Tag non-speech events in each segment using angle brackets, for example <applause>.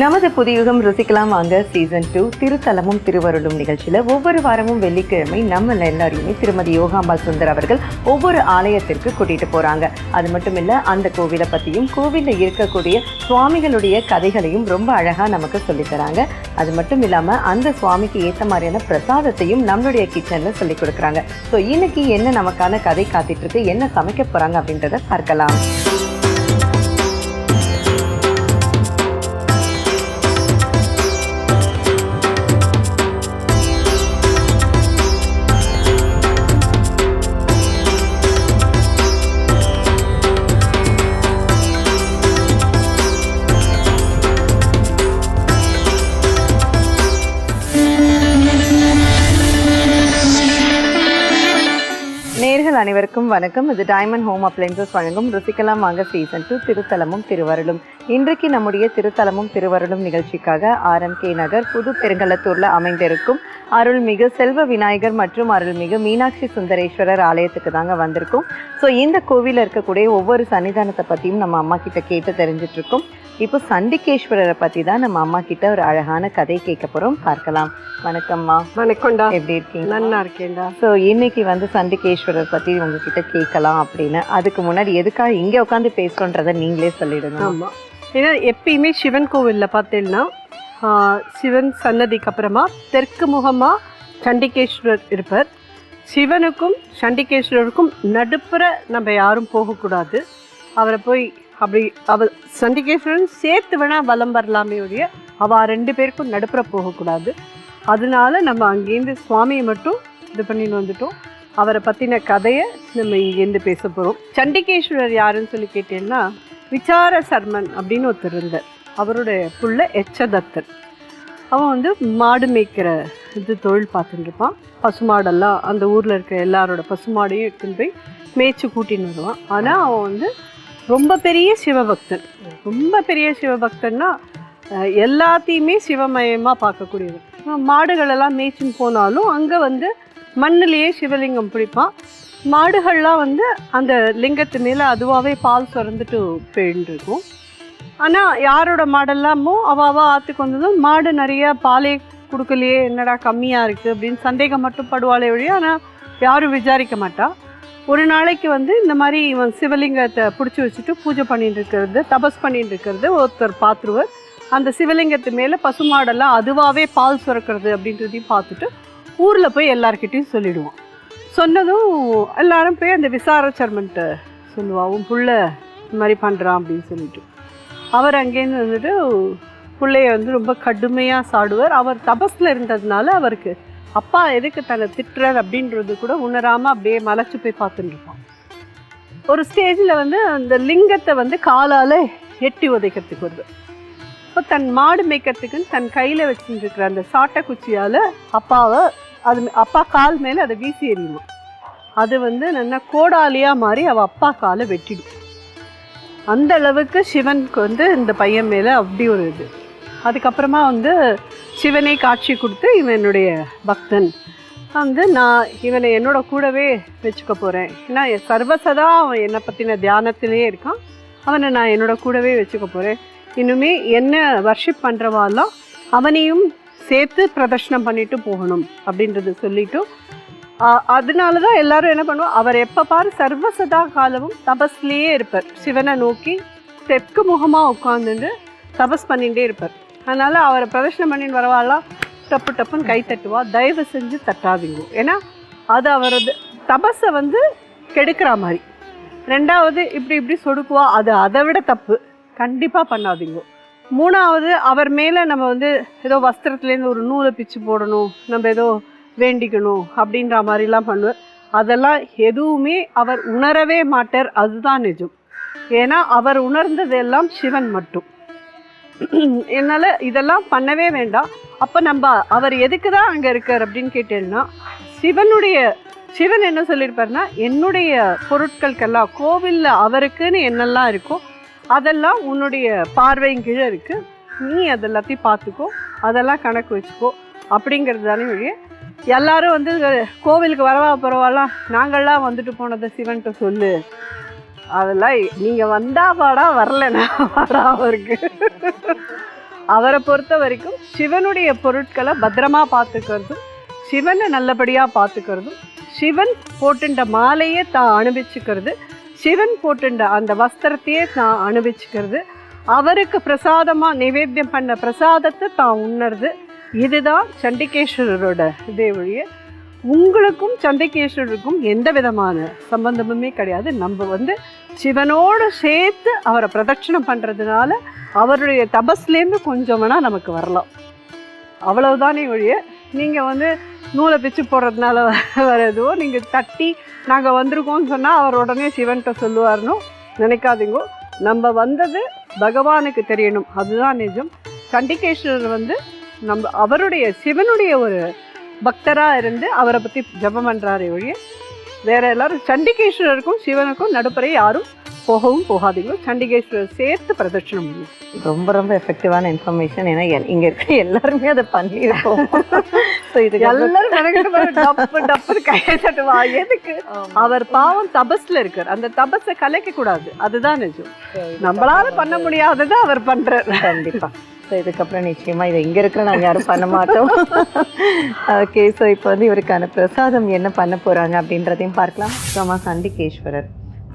நமது புதியுகம் ருசிக்கலாம் வாங்க season two திருத்தலமும் திருவருளும் நிகழ்ச்சியில் ஒவ்வொரு வாரமும் வெள்ளிக்கிழமை நம்ம எல்லாரையுமே திருமதி யோகாம்பாள் சுந்தர் அவர்கள் ஒவ்வொரு ஆலயத்திற்கு கூட்டிட்டு போறாங்க. அது மட்டும் இல்ல அந்த கோவிலை பத்தியும் கோவிலில் இருக்கக்கூடிய சுவாமிகளுடைய கதைகளையும் ரொம்ப அழகா நமக்கு சொல்லித்தராங்க அது மட்டும் இல்லாம அந்த சுவாமிக்கு ஏத்த மாதிரியான பிரசாதத்தையும் நம்மளுடைய கிச்சன்ல சொல்லி கொடுக்குறாங்க. ஸோ இன்னைக்கு என்ன நமக்கான கதை காத்திட்டு இருக்கு என்ன சமைக்க போறாங்க அப்படின்றத பார்க்கலாம். அனைவருக்கும் வணக்கம். இது டைமண்ட் ஹோம் அப்ளைன்சஸ் வழங்கும் ருசிக்கலாம் வாங்க சீசன் டூ திருத்தலமும் திருவருளும். இன்றைக்கு நம்முடைய திருத்தலமும் திருவருளும் நிகழ்ச்சிக்காக ஆர்எம்கே நகர் புது பெருங்கலத்தூரில் அமைந்திருக்கும் அருள்மிகு செல்வ விநாயகர் மற்றும் அருள்மிகு மீனாட்சி சுந்தரேஸ்வரர் ஆலயத்துக்கு தாங்க வந்திருக்கும். ஸோ இந்த கோவிலில் இருக்கக்கூடிய ஒவ்வொரு சன்னிதானத்தை பற்றியும் நம்ம அம்மா கிட்ட கேட்டு தெரிஞ்சிட்ருக்கோம் இப்போ சண்டிகேஸ்வரரை பற்றி தான் நம்ம அம்மா கிட்ட ஒரு அழகான கதை கேட்க போகிறோம் பார்க்கலாம். வணக்கம்மா. வணக்கம்டா. எப்படி இருக்கீங்க? நல்லா இருக்கேன்டா. ஸோ இன்னைக்கு வந்து சண்டிகேஸ்வரர் பற்றி உங்ககிட்ட கேட்கலாம் அப்படின்னு. அதுக்கு முன்னாடி எதுக்காக இங்கே உட்காந்து பேசுகிறோன்றதை நீங்களே சொல்லிடுங்க. ஆமா. ஏன்னா எப்பயுமே சிவன் கோவில்ல பார்த்தீங்கன்னா சிவன் சன்னதிக்கு அப்புறமா தெற்கு முகமா சண்டிகேஸ்வரர் இருப்பார். சிவனுக்கும் சண்டிகேஸ்வரருக்கும் நடுப்புற நம்ம யாரும் போகக்கூடாது. அவரை போய் அப்படி அவள் சண்டிகேஸ்வரன் சேர்த்து வேணால் வலம் வரலாமே உடைய அவ ரெண்டு பேருக்கும் நடுப்புற போகக்கூடாது. அதனால நம்ம அங்கேருந்து சுவாமியை மட்டும் இது பண்ணின்னு வந்துட்டோம். அவரை பற்றின கதையை நம்ம இங்கேருந்து பேச போகிறோம் சண்டிகேஸ்வரர் யாருன்னு சொல்லி கேட்டேன்னா விசார சர்மன் அப்படின்னு ஒருத்தர் இருந்தார். அவருடைய புள்ள எச்சதத்தன். அவன் வந்து மாடு மேய்க்கிற இது தொழில் பார்த்துட்டு இருப்பான். பசுமாடெல்லாம் அந்த ஊரில் இருக்க எல்லாரோட பசுமாடையும் எடுத்துன்னு போய் மேய்ச்சி கூட்டின்னு வருவான். ஆனால் அவன் வந்து ரொம்ப பெரிய சிவபக்தன். ரொம்ப பெரிய சிவபக்தன்னா எல்லாத்தையுமே சிவமயமாக பார்க்கக்கூடியது மாடுகளெல்லாம் மேய்ச்சின்னு போனாலும் அங்கே வந்து மண்ணிலேயே சிவலிங்கம் பிடிப்பான். மாடுகள்லாம் வந்து அந்த லிங்கத்து மேலே அதுவாகவே பால் சுரந்துட்டு போயின்னு ஆனால் யாரோட மாடெல்லாமோ அவாவாக ஆற்றுக்கு வந்ததும் மாடு நிறைய பாலே கொடுக்கலையே என்னடா கம்மியாக இருக்குது அப்படின்னு சந்தேகம் மட்டும் படுவாளே ஒழிய ஆனால் யாரும் விசாரிக்க மாட்டாள் ஒரு நாளைக்கு வந்து இந்த மாதிரி இவன் சிவலிங்கத்தை பிடிச்சி வச்சுட்டு பூஜை பண்ணிட்டு இருக்கிறது தபஸ் பண்ணிட்டு இருக்கிறது ஒருத்தர் பார்த்துருவர். அந்த சிவலிங்கத்து மேலே பசுமாடெல்லாம் அதுவாகவே பால் சுரக்கிறது அப்படின்றதையும் பார்த்துட்டு ஊரில் போய் எல்லாருக்கிட்டையும் சொல்லிவிடுவோம் சொன்னதும் எல்லாரும் போய் அந்த விசார சர்மன்ட்ட உன் புள்ள இந்த மாதிரி பண்ணுறான் அப்படின்னு சொல்லிட்டு. அவர் அங்கேருந்து வந்துட்டு பிள்ளைய வந்து ரொம்ப கடுமையாக சாடுவார். அவர் தபஸில் இருந்ததுனால அவருக்கு அப்பா எதுக்கு தன்னை திட்டுறார் அப்படின்றது கூட உணராமல் அப்படியே மலைச்சு போய் பார்த்துட்டு இருப்பான் ஒரு ஸ்டேஜில் வந்து அந்த லிங்கத்தை வந்து காலால் எட்டி உதைக்கிறதுக்கு வருது. இப்போ தன் மாடு மேய்க்கிறதுக்குன்னு தன் கையில் வச்சுருக்கிற அந்த சாட்டை குச்சியால் அப்பாவை அது அப்பா கால் மேலே அதை வீசி எறியுமா. அது வந்து நல்லா கோடாலியாக மாறி அவள் அப்பா காலை வெட்டிடும். அந்த அளவுக்கு சிவனுக்கு வந்து இந்த பையன் மேலே அப்படி ஒரு இது. அதுக்கப்புறமா வந்து சிவனை காட்சி கொடுத்து இவன் என்னுடைய பக்தன். வந்து நான் இவனை என்னோட கூடவே வச்சுக்க போகிறேன் ஏன்னா சர்வசதா அவன் என்னை பற்றின தியானத்திலேயே இருக்கான். அவனை நான் என்னோட கூடவே வச்சுக்க போகிறேன் இன்னுமே என்ன வர்ஷிப் பண்ணுறவாலாம் அவனையும் சேர்த்து பிரதர்ஷனம் பண்ணிட்டு போகணும் அப்படின்றது சொல்லிட்டு அதனால தான் எல்லாரும் என்ன பண்ணுவோம்? அவர் எப்போ பாரு சர்வசதா காலமும் தபஸ்லேயே இருப்பார். சிவனை நோக்கி தெற்கு முகமாக உட்காந்துட்டு தபஸ் பண்ணிகிட்டே இருப்பார். அதனால் அவரை பிரதர்ஷனம் பண்ணின்னு வரவாலாம் டப்பு டப்புன்னு கை தட்டுவா. தயவு செஞ்சு தட்டாதீங்க. ஏன்னா அது அவரது தபஸை வந்து கெடுக்கிற மாதிரி. ரெண்டாவது இப்படி இப்படி சொடுக்குவா அது அதை விட தப்பு. கண்டிப்பாக பண்ணாதீங்க. மூணாவது அவர் மேலே நம்ம வந்து ஏதோ வஸ்திரத்துலேருந்து ஒரு நூலை பிச்சு போடணும் நம்ம ஏதோ வேண்டிக்கணும் அப்படின்ற மாதிரிலாம் பண்ணுவார் அதெல்லாம் எதுவுமே அவர் உணரவே மாட்டார். அதுதான் நிஜம். ஏன்னா அவர் உணர்ந்ததெல்லாம் சிவன் மட்டும். <clears throat> என்னால் இதெல்லாம் பண்ணவே வேண்டாம். அப்போ நம்ம அவர் எதுக்கு தான் அங்கே இருக்கார் அப்படின்னு கேட்டேன்னா சிவனுடைய சிவன் என்ன சொல்லியிருப்பாருன்னா என்னுடைய பொருட்களுக்கெல்லாம் கோவிலில் அவருக்குன்னு என்னெல்லாம் இருக்கோ அதெல்லாம் உன்னுடைய பார்வையின் கீழே இருக்குது நீ அதெல்லாத்தையும் பார்த்துக்கோ அதெல்லாம் கணக்கு வச்சுக்கோ அப்படிங்கிறது தானே வழிய. எல்லாரும் வந்து கோவிலுக்கு வரவா பரவாயில்ல நாங்கள்லாம் வந்துட்டு போனதை சிவன்கிட்ட சொல்லு. அதெல்லாம் நீங்கள் வந்தா பாடா வரலனா பாடா அவருக்கு. அவரை பொறுத்த வரைக்கும் சிவனுடைய பொருட்களை பத்திரமா பார்த்துக்கிறதும் சிவனை நல்லபடியாக பார்த்துக்கிறதும் சிவன் போட்டுண்ட மாலையே தான் அனுபவிச்சுக்கிறது சிவன் போட்டுண்ட அந்த வஸ்திரத்தையே தான் அனுபவிச்சுக்கிறது அவருக்கு பிரசாதமாக நிவேத்தியம் பண்ண பிரசாதத்தை தான் உணர்து இதுதான் சண்டிகேஸ்வரரோட இதே வழிய. உங்களுக்கும் சண்டிகேஸ்வரருக்கும் எந்த விதமான சம்பந்தமுமே கிடையாது. நம்ம வந்து சிவனோடு சேர்த்து அவரை பிரதட்சணம் பண்ணுறதுனால அவருடைய தபஸ்லேருந்து கொஞ்சம் வேணால் நமக்கு வரலாம். அவ்வளவுதானே ஒழிய நீங்கள் வந்து நூலை பிச்சு போடுறதுனால <laughs> வரதோ நீங்கள் தட்டி நாங்கள் வந்திருக்கோம்னு சொன்னால் அவர் உடனே சிவன்கிட்ட சொல்லுவார்னோ நினைக்காதீங்கோ. நம்ம வந்தது பகவானுக்கு தெரியணும். அதுதான் நிஜம். சண்டிகேஸ்வரர் வந்து நம்ம அவருடைய சிவனுடைய ஒரு பக்தராக இருந்து அவரை பற்றி ஜெபம் பண்ணுறாரே ஒழிய வேற எல்லாரும் சண்டிகேஸ்வரருக்கும் சிவனுக்கும் நடுப்பறை யாரும் போகவும் போகாதீங்க. சண்டிகேஸ்வரர் சேர்த்து பிரதட்சணம் பண்ணும் ரொம்ப ரொம்ப எஃபெக்டிவான இன்ஃபர்மேஷன் ஏன்னா இங்க இருக்க எல்லாருமே அதை பண்ணியிருக்கோம். ஸோ எல்லாரும் டப்பு எதுக்கு? அவர் பாவம் தபஸ்ல இருக்கார். அந்த தபஸை கலைக்க கூடாது அதுதான் நிஜம். நம்மளால பண்ண முடியாததை அவர் பண்றாரு. கண்டிப்பா. ஸோ இதுக்கப்புறம் நிச்சயமா இதை இங்க இருக்கிற நாங்க யாரும் பண்ண மாட்டோம். ஓகே ஸோ இப்போ வந்து இவருக்கான பிரசாதம் என்ன பண்ண போறாங்க அப்படின்றதையும் பார்க்கலாம். சோமா சண்டிகேஸ்வரர்.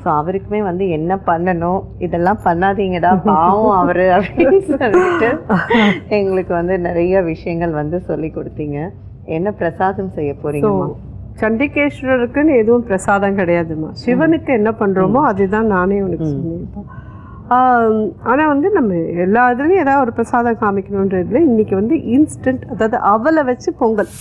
ஸோ அவருக்குமே வந்து என்ன பண்ணணும்? இதெல்லாம் பண்ணாதீங்கடா பாவம் அவரு அப்படின்னு சொல்லிட்டு எங்களுக்கு வந்து நிறைய விஷயங்கள் வந்து சொல்லி கொடுத்தீங்க. என்ன பிரசாதம் செய்ய போறீங்கம்மா? சண்டிகேஸ்வரருக்குன்னு எதுவும் பிரசாதம் கிடையாதும்மா. சிவனுக்கு என்ன பண்றோமோ அதுதான் நானே உனக்கு ம். சொன்னேன் ஆனா வந்து நம்ம எல்லா இதுலயும் ஏதாவது ஒரு பிரசாதம் காமிக்கணுன்றதுல இன்னைக்கு வந்து இன்ஸ்டன்ட் அதாவது அவலை வச்சு பொங்கல்.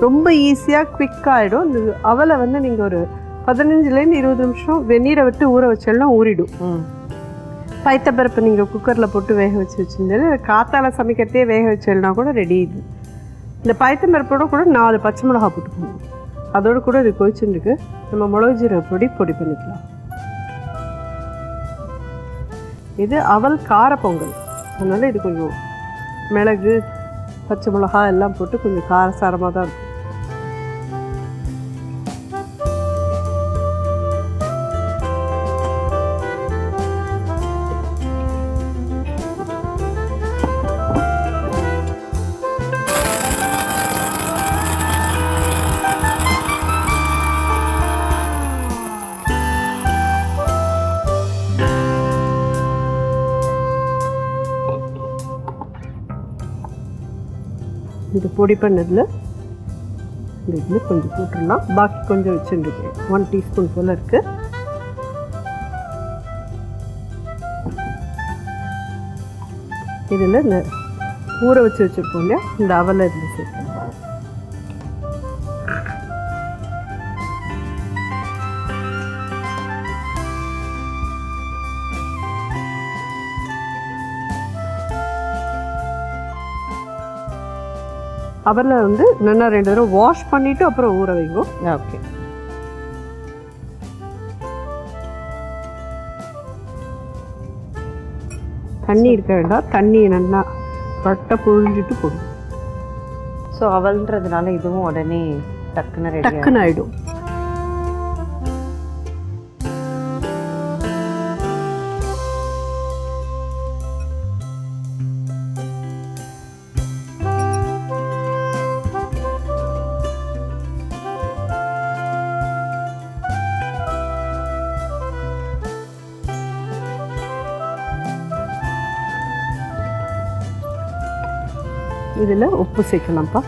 ரொம்ப ஈஸியாக குவிக் ஆகிடும் இந்த அவலை வந்து நீங்கள் ஒரு பதினஞ்சுலேருந்து இருபது நிமிஷம் வெந்நீரை விட்டு ஊற வச்சோம்னா ஊறிடும். பைத்தப்பருப்பு நீங்கள் குக்கரில் போட்டு வேக வச்சு வச்சுருந்தது காத்தால சமைக்கிறதே வேக வச்சேன்னா கூட ரெடி இது இந்த பைத்தம்பருப்போட கூட நாலு பச்சை மிளகா போட்டுக்கணும் அதோடு கூட இது கொதிச்சுருக்கு நம்ம மிளகு ஜீரக பொடி பொடி பண்ணிக்கலாம். இது அவல் கார பொங்கல். இது கொஞ்சம் மிளகு பச்சை மிளகா எல்லாம் போட்டு கொஞ்சம் காரசாரமாக தான் இருக்கும். பொடி பண்ணதில் இந்த இதில் கொஞ்சம் போட்டுடலாம். பாக்கி கொஞ்சம் வச்சுருக்கேன் ஒன் டீஸ்பூன் போல் இருக்குது இதில் இந்த ஊற வச்சு வச்சுருக்கோம் இல்லையா? இந்த அவலை இதில் சேர்த்து. அவலை வந்து நல்லா ரெண்டு தடவை வாஷ் பண்ணிவிட்டு அப்புறம் ஊற வைங்க. ஓகே தண்ணி இருக்க வேண்டாம். தண்ணியை நல்லா பட்டை புழிஞ்சிட்டு போடும் ஸோ அவள்ன்றதுனால இதுவும் உடனே டக்குன்னு டக்குன்னு ஆயிடும். இதில் உப்பு சேர்க்கலாம்ப்பா.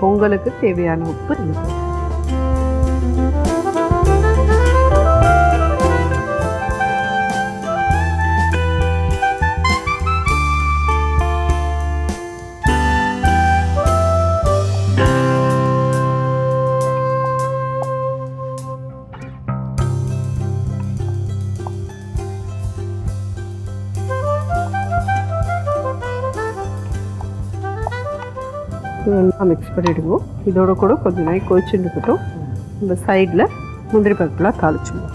பொங்கலுக்கு தேவையான உப்பு இதில் மிக்ஸ் பண்ணிடுவோம் இதோட கூட கொஞ்சம் நேரம் கொதிச்சுட்டுக்கிட்டோம் இந்த சைடில் முந்திரி பருப்புலாம் தாளிச்சுடுவோம்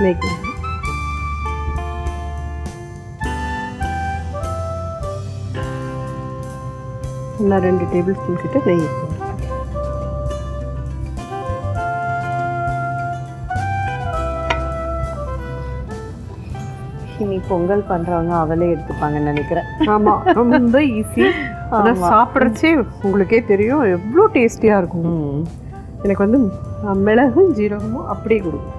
மேக்கிங் ரெண்டு டேபிள் ஸ்பூன் கிட்ட நெய் எடுத்துக்கணும் பொங்கல் பண்றவங்க அவளே எடுத்துப்பாங்கன்னு நினைக்கிறேன். ஆமா ரொம்ப ஈஸி ஆமா. சாப்பிட்றச்சே உங்களுக்கே தெரியும் எவ்வளோ டேஸ்டியாக இருக்கும். எனக்கு வந்து மிளகும் ஜீரகமும் அப்படியே கொடுக்கும்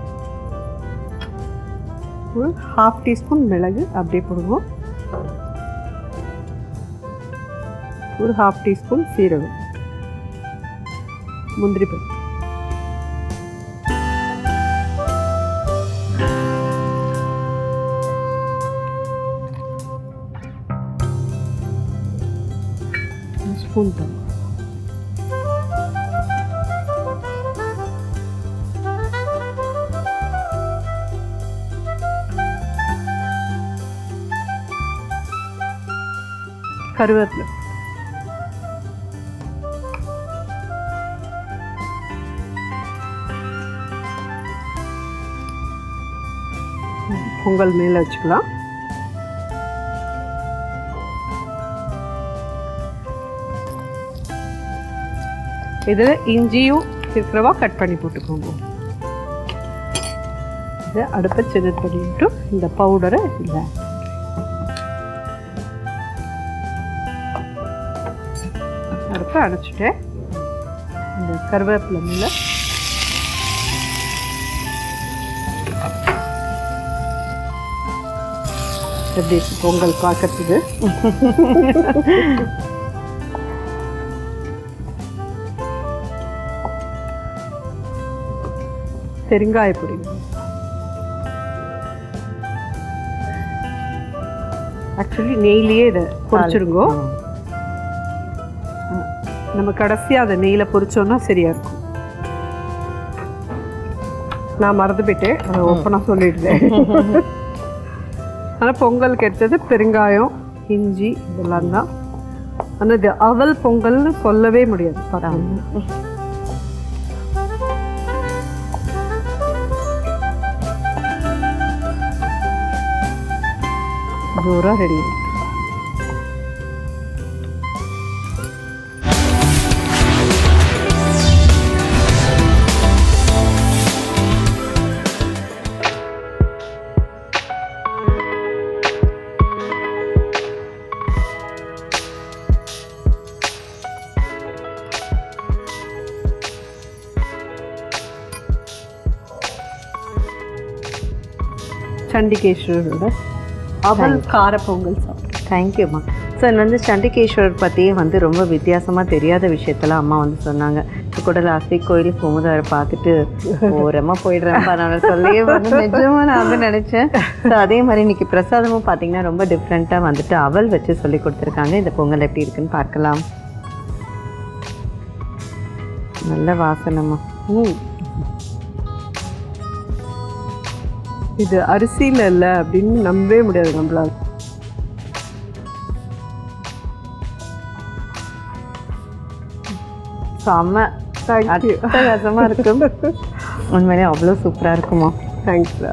ஒரு ஹாஃப் டீஸ்பூன் மிளகு அப்படியே போடுவோம். ஒரு ஹாஃப் டீஸ்பூன் சீரகம். முந்திரி பருப்பு. ஸ்பூன் தான் கருவேப்பிலை பொங்கல் மேலே வச்சுக்கலாம். இதில் இஞ்சியும் சீக்கிரமாக கட் பண்ணி போட்டுக்கோங்க. இதை அடுப்பை சின்ன பண்ணிட்டு இந்த பவுடரை இல்லை அடுப்பை அடைச்சிட்டேன் இந்த கருவேப்பிலை மேலே எப்படி பொங்கல் பார்க்கறதுக்கு <laughs> பெருங்காய பொடி. ஆக்சுவலி நெய்லியே இதை பொரிச்சிருங்கோ நம்ம கடைசியாக அதை நெய்யில் பொரிச்சோன்னா சரியா இருக்கும். நான் மறந்து போயிட்டேன். அதை ஓப்பனாக சொல்லிடுறேன். ஆனால் பொங்கலுக்கு எடுத்தது பெருங்காயம் இஞ்சி இதெல்லாம் தான். ஆனால் இது அவல் பொங்கல்னு சொல்லவே முடியாது பார்த்தீங்கன்னா ஜோராக ரெடி சண்டிகேஸ்வரோட அவல் கார பொங்கல் சாப்பிட்டேன் தேங்க்யூம்மா சார் வந்து சண்டிகேஸ்வரர் பற்றியே வந்து ரொம்ப வித்தியாசமாக தெரியாத விஷயத்தெல்லாம் அம்மா வந்து சொன்னாங்க. கூட லாஸ்ட் வீக் கோயிலுக்கு போகும்போது அவரை பார்த்துட்டு ஓரமாக போயிடுறேன்ப்பா நான் சொல்லியே வந்து <laughs> நிஜமாக நான் வந்து நினச்சேன். ஸோ அதே மாதிரி இன்னைக்கு பிரசாதமும் பார்த்தீங்கன்னா ரொம்ப டிஃப்ரெண்ட்டாக வந்துட்டு அவல் வச்சு சொல்லி கொடுத்துருக்காங்க. இந்த பொங்கல் எப்படி இருக்குன்னு பார்க்கலாம். நல்ல வாசனம்மா. ம். இது அரிசியில் இல்லை அப்படின்னு நம்பவே முடியாது நம்மளால. செம்ம அட்டகாசமாக இருக்கும் உண்மையிலே அவ்வளோ சூப்பராக இருக்குமா? தேங்க்ஸ்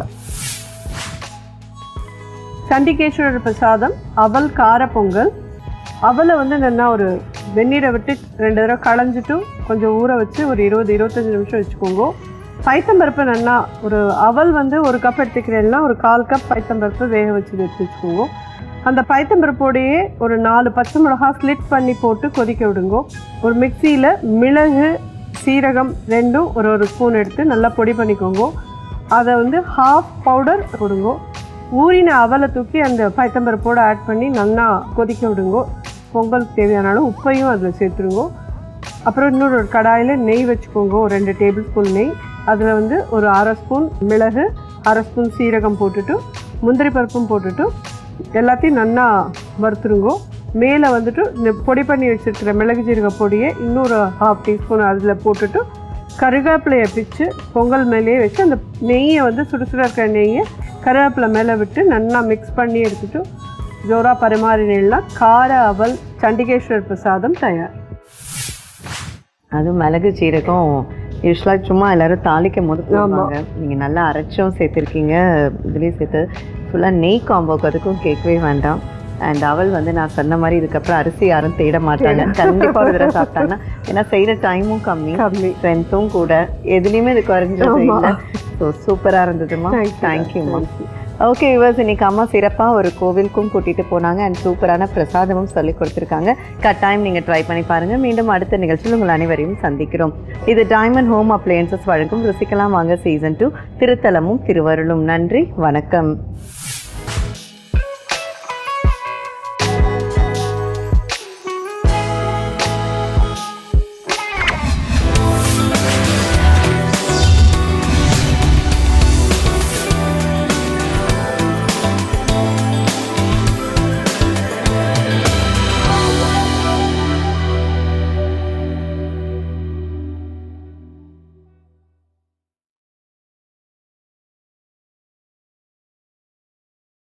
சண்டிகேஸ்வரர் பிரசாதம் அவல் கார பொங்கல். அவலை வந்து நல்லா ஒரு வெந்நீரை விட்டு ரெண்டு தடவை களைஞ்சிட்டு கொஞ்சம் ஊற வச்சு ஒரு இருபது இருபத்தஞ்சி நிமிஷம் வச்சுக்கோங்க. பைத்தம்பருப்பு நல்லா ஒரு அவல் வந்து ஒரு கப் எடுத்துக்கிறேன்னா ஒரு கால் கப் பைத்தம்பருப்பு வேக வச்சு எடுத்து வச்சுக்கோங்க அந்த பைத்தம்பருப்போடையே ஒரு நாலு பச்சை மிளகா ஸ்லிட் பண்ணி போட்டு கொதிக்க விடுங்க. ஒரு மிக்சியில் மிளகு சீரகம் ரெண்டும் ஒரு ஒரு ஸ்பூன் எடுத்து நல்லா பொடி பண்ணிக்கோங்க. அதை வந்து ஹாஃப் பவுடர் கொடுங்க ஊறின அவலை தூக்கி அந்த பைத்தம்பருப்போடு ஆட் பண்ணி நல்லா கொதிக்க விடுங்க. பொங்கலுக்கு தேவையான உப்பையும் அதில் சேர்த்துருங்க. அப்புறம் இன்னொரு ஒரு கடாயில் நெய் வச்சுக்கோங்க. ஒரு ரெண்டு டேபிள் ஸ்பூன் நெய். அதில் வந்து ஒரு அரை ஸ்பூன் மிளகு அரை ஸ்பூன் சீரகம் போட்டுட்டு முந்திரி பருப்பும் போட்டுட்டு எல்லாத்தையும் நல்லா வறுத்துருங்கோ. மேலே வந்துட்டு இந்த பொடி பண்ணி வச்சுருக்கிற மிளகு ஜீரக பொடியை இன்னொரு ஹாஃப் டீஸ்பூன் அதில் போட்டுட்டு கருவேப்பிலையை பிச்சு பொங்கல் மேலேயே வச்சு அந்த நெய்யை வந்து சுடுசுட இருக்கிற நெய்யை கருவேப்பிலை மேலே விட்டு நல்லா மிக்ஸ் பண்ணி எடுத்துட்டு ஜோரா பரிமாறினா கார அவல் சண்டிகேஸ்வர் பிரசாதம் தயார். அதுவும் மிளகு சீரகம். யூஸ்வலாக சும்மா எல்லாரும் தாளிக்கும் போது போடுவாங்க. நீங்கள் நல்லா அரைச்சும் சேர்த்துருக்கீங்க. இதுலேயும் சேர்த்து ஃபுல்லாக நெய் காம்போக்கு அதுக்கும் கேட்கவே வேண்டாம். அண்ட் அவள் வந்து நான் சொன்ன மாதிரி இதுக்கப்புறம் அரிசி யாரும் தேட மாட்டாங்க. கண்டிப்பாக ஒரு தடவை சாப்பிட்டாங்கன்னா ஏன்னா செய்கிற டைமும் கம்மி. கம்மி. ஸ்ட்ரென்த்தும் கூட. எதுலேயுமே இது குறைஞ்சது ஸோ சூப்பராக இருந்ததுமா? Thank you. ஓகே விவர்ஸ் இன்னைக்கு அம்மா சிறப்பாக ஒரு கோவிலுக்கும் கூட்டிகிட்டு போனாங்க. அண்ட் சூப்பரான பிரசாதமும் சொல்லி கொடுத்துருக்காங்க. கட்டாயம் நீங்கள் ட்ரை பண்ணி பாருங்கள் மீண்டும் அடுத்த நிகழ்ச்சியில் உங்கள் அனைவரையும் சந்திக்கிறோம். இது டைமண்ட் ஹோம் அப்ளையன்சஸ் வழங்கும் ருசிக்கலாம் வாங்க சீசன் டூ திருத்தலமும் திருவருளும். நன்றி வணக்கம்.